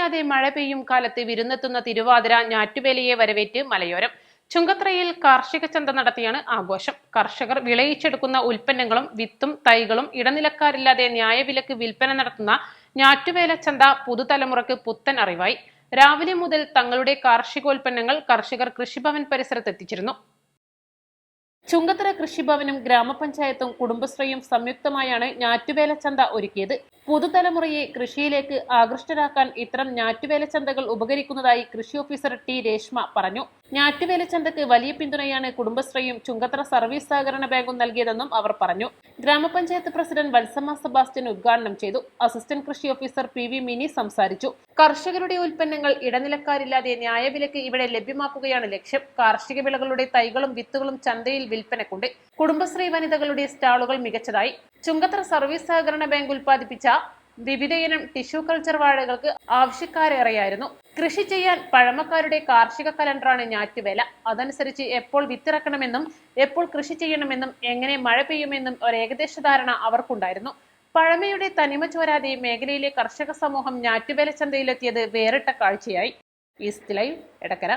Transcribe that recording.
മായാതെ മഴ പെയ്യും കാലത്ത് വിരുന്നെത്തുന്ന തിരുവാതിര ഞാറ്റുവേലയെ വരവേറ്റ് മലയോരം. ചുങ്കത്രയിൽ കാർഷിക ചന്ത നടത്തിയാണ് ആഘോഷം. കർഷകർ വിളയിച്ചെടുക്കുന്ന ഉൽപ്പന്നങ്ങളും വിത്തും തൈകളും ഇടനിലക്കാരില്ലാതെ ന്യായവിലക്ക് വിൽപ്പന നടത്തുന്ന ഞാറ്റുവേല ചന്ത പുതുതലമുറക്ക് പുത്തൻ അറിവായി. രാവിലെ മുതൽ തങ്ങളുടെ കാർഷികോൽപ്പന്നങ്ങൾ കർഷകർ കൃഷിഭവൻ പരിസരത്ത് എത്തിച്ചിരുന്നു. ചുങ്കത്തറ കൃഷിഭവനും ഗ്രാമപഞ്ചായത്തും കുടുംബശ്രീയും സംയുക്തമായാണ് ഞാറ്റുവേല ചന്ത ഒരുക്കിയത്. പുതുതലമുറയെ കൃഷിയിലേക്ക് ആകൃഷ്ടരാക്കാൻ ഇത്തരം ഞാറ്റുവേല ചന്തകൾ ഉപകരിക്കുന്നതായി കൃഷി ഓഫീസർ ടി രേഷ്മ പറഞ്ഞു. ഞാറ്റുവേല ചന്തക്ക് വലിയ പിന്തുണയാണ് കുടുംബശ്രീയും ചുങ്കത്തറ സർവീസ് സഹകരണ ബാങ്കും നൽകിയതെന്നും അവർ പറഞ്ഞു. ഗ്രാമപഞ്ചായത്ത് പ്രസിഡന്റ് വത്സമ്മ സെബാസ്റ്റ്യൻ ഉദ്ഘാടനം ചെയ്തു. അസിസ്റ്റന്റ് കൃഷി ഓഫീസർ പി വി മിനി സംസാരിച്ചു. കർഷകരുടെ ഉൽപ്പന്നങ്ങൾ ഇടനിലക്കാരില്ലാതെ ന്യായവിലക്ക് ഇവിടെ ലഭ്യമാക്കുകയാണ് ലക്ഷ്യം. കാർഷിക വിളകളുടെ തൈകളും വിത്തുകളും ചന്തയിൽ വിൽപ്പനക്കുണ്ട്. കുടുംബശ്രീ വനിതകളുടെ സ്റ്റാളുകൾ മികച്ചതായി. ചുങ്കത്തറ സർവീസ് സഹകരണ ബാങ്ക് ഉൽപ്പാദിപ്പിച്ച വിവിധയിനം ടിഷ്യൂ കൾച്ചർ വാഴകൾക്ക് ആവശ്യക്കാരേറെയായിരുന്നു കൃഷി ചെയ്യാൻ പഴമക്കാരുടെ കാർഷിക കലണ്ടറാണ് ഞാറ്റുവേല. അതനുസരിച്ച് എപ്പോൾ വിത്തിറക്കണമെന്നും എപ്പോൾ കൃഷി ചെയ്യണമെന്നും എങ്ങനെ മഴ പെയ്യുമെന്നും ഒരു ഏകദേശ ധാരണ അവർക്കുണ്ടായിരുന്നു. പഴമയുടെ തനിമ ചോരാതെ മേഖലയിലെ കർഷക സമൂഹം ഞാറ്റുവേല ചന്തയിലെത്തിയത് വേറിട്ട കാഴ്ചയായി. East live Edakkara.